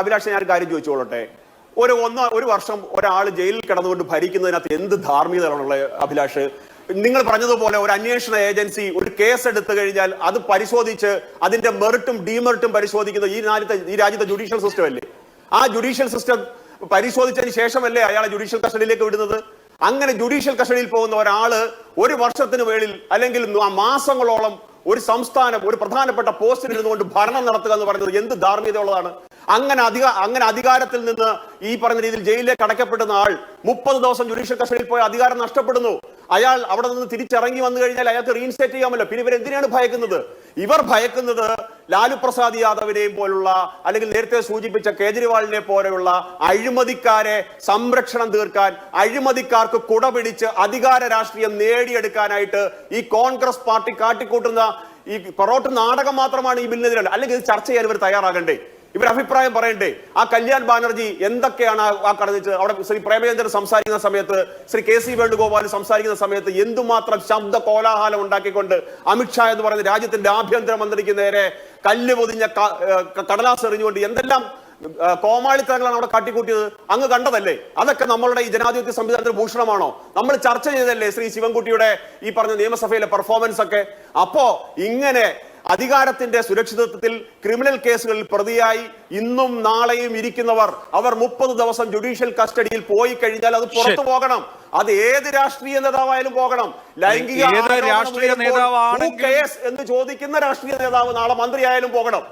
അഭിലാഷ് ഞാൻ കാര്യം ചോദിച്ചോളട്ടെ? ഒരു ഒന്ന് ഒരു വർഷം ഒരാൾ ജയിലിൽ കിടന്നുകൊണ്ട് ഭരിക്കുന്നതിനകത്ത് എന്ത് ധാർമ്മികതയാണുള്ള അഭിലാഷ്? നിങ്ങൾ പറഞ്ഞതുപോലെ ഒരു അന്വേഷണ ഏജൻസി ഒരു കേസ് എടുത്തു കഴിഞ്ഞാൽ അത് പരിശോധിച്ച് അതിന്റെ മെറിറ്റും ഡീമെറിട്ടും പരിശോധിക്കുന്ന ഈ രാജ്യത്തെ ഈ രാജ്യത്തെ ജുഡീഷ്യൽ സിസ്റ്റം അല്ലേ? ആ ജുഡീഷ്യൽ സിസ്റ്റം പരിശോധിച്ചതിന് ശേഷമല്ലേ അയാളെ ജുഡീഷ്യൽ കസ്റ്റഡിയിലേക്ക് വിടുന്നത്? അങ്ങനെ ജുഡീഷ്യൽ കസ്റ്റഡിയിൽ പോകുന്ന ഒരാൾ ഒരു വർഷത്തിന് മേളിൽ അല്ലെങ്കിൽ മാസങ്ങളോളം ഒരു സംസ്ഥാനം ഒരു പ്രധാനപ്പെട്ട പോസ്റ്റിൽ ഇരുന്നുകൊണ്ട് ഭരണം നടത്തുക എന്ന് പറയുന്നത് എന്ത് ധാർമ്മികതയുള്ളതാണ്? അങ്ങനെ അധിക അങ്ങനെ അധികാരത്തിൽ നിന്ന് ഈ പറഞ്ഞ രീതിയിൽ ജയിലിലേക്ക് അടയ്ക്കപ്പെടുന്ന ആൾ മുപ്പത് ദിവസം ജുഡീഷ്യൽ കസ്റ്റഡിയിൽ പോയി അധികാരം നഷ്ടപ്പെടുന്നു. അയാൾ അവിടെ നിന്ന് തിരിച്ചിറങ്ങി വന്നു കഴിഞ്ഞാൽ അയാൾക്ക് റീഇൻസ്റ്റേറ്റ് ചെയ്യാമല്ലോ. പിന്നെ ഇവർ എന്തിനാണ് ഭയക്കുന്നത്? ഇവർ ഭയക്കുന്നത് ലാലു പ്രസാദ് യാദവിനെയും പോലുള്ള അല്ലെങ്കിൽ നേരത്തെ സൂചിപ്പിച്ച കേജ്രിവാളിനെ പോലെയുള്ള അഴിമതിക്കാരെ സംരക്ഷണം തീർക്കാൻ അഴിമതിക്കാർക്ക് കുടപിടിച്ച് അധികാര രാഷ്ട്രീയം നേടിയെടുക്കാനായിട്ട് ഈ കോൺഗ്രസ് പാർട്ടി കാട്ടിക്കൂട്ടുന്ന ഈ പൊറോട്ട് നാടകം മാത്രമാണ് ഈ ബില്ലിനെതിരെ അല്ലെങ്കിൽ ഇത് ചർച്ച ചെയ്യാൻ ഇവർ തയ്യാറാകണ്ടേ? ഇവർ അഭിപ്രായം പറയണ്ടേ? ആ കല്യാൺ ബാനർജി എന്തൊക്കെയാണ് ആ- കടന്നിട്ട് അവിടെ ശ്രീ പ്രേമചന്ദ്രൻ സംസാരിക്കുന്ന സമയത്ത് ശ്രീ കെ സി വേണുഗോപാൽ സംസാരിക്കുന്ന സമയത്ത് എന്തുമാത്രം ശബ്ദ കോലാഹലം ഉണ്ടാക്കിക്കൊണ്ട് അമിത്ഷാ എന്ന് പറയുന്ന രാജ്യത്തിന്റെ ആഭ്യന്തര മന്ത്രിക്ക് നേരെ കല്ല് പൊതിഞ്ഞ കടലാസ് എറിഞ്ഞുകൊണ്ട് എന്തെല്ലാം കോമാളിത്തരങ്ങളാണ് അവിടെ കാട്ടിക്കൂട്ടിയത്? അങ്ങ് കണ്ടതല്ലേ? അതൊക്കെ നമ്മളുടെ ഈ ജനാധിപത്യ സംവിധാനത്തിന് ഭൂഷണമാണോ? നമ്മൾ ചർച്ച ചെയ്തല്ലേ ശ്രീ ശിവൻകുട്ടിയുടെ ഈ പറഞ്ഞ നിയമസഭയിലെ പെർഫോമൻസ് ഒക്കെ? അപ്പോ ഇങ്ങനെ അധികാരത്തിന്റെ സുരക്ഷിതത്വത്തിൽ ക്രിമിനൽ കേസുകളിൽ പ്രതിയായി ഇന്നും നാളെയും ഇരിക്കുന്നവർ അവർ മുപ്പത് ദിവസം ജുഡീഷ്യൽ കസ്റ്റഡിയിൽ പോയി കഴിഞ്ഞാൽ അത് പുറത്തു പോകണം. അത് ഏത് രാഷ്ട്രീയ നേതാവായാലും പോകണം. ലൈംഗിക രാഷ്ട്രീയ who എന്ന് ചോദിക്കുന്ന രാഷ്ട്രീയ നേതാവ് നാളെ മന്ത്രിയായാലും പോകണം.